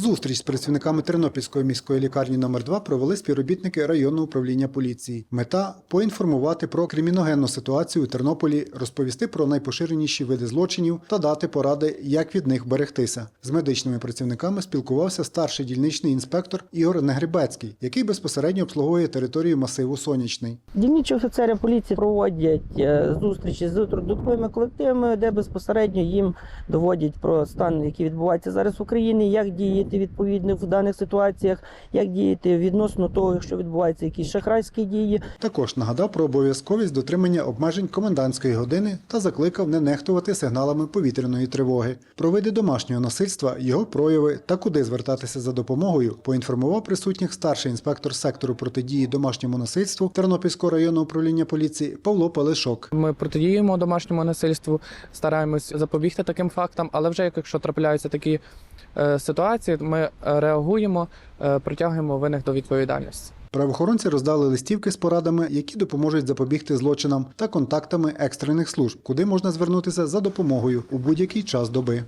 Зустріч з працівниками Тернопільської міської лікарні номер 2 провели співробітники районного управління поліції. Мета поінформувати про криміногенну ситуацію у Тернополі, розповісти про найпоширеніші види злочинів та дати поради, як від них берегтися. З медичними працівниками спілкувався старший дільничний інспектор Ігор Негребецький, який безпосередньо обслуговує територію масиву Сонячний. Дільничі офіцери поліції проводять е, зустрічі з трудовими колективами, де безпосередньо їм доводять про стан, який відбувається зараз в Україні, як діяти відповідно в даних ситуаціях, як діяти відносно того, якщо відбуваються якісь шахрайські дії. Також нагадав про обов'язковість дотримання обмежень комендантської години та закликав не нехтувати сигналами повітряної тривоги. Про види домашнього насильства, його прояви та куди звертатися за допомогою, поінформував присутніх старший інспектор сектору протидії домашньому насильству Тернопільського районного управління поліції Павло Палишок. Ми протидіємо домашньому насильству, стараємось запобігти таким фактам, але вже якщо трапляються такі е, ситуації, ми е, реагуємо, е, притягуємо винних до відповідальності. Правоохоронці роздали листівки з порадами, які допоможуть запобігти злочинам та контактами екстрених служб, куди можна звернутися за допомогою у будь-який час доби.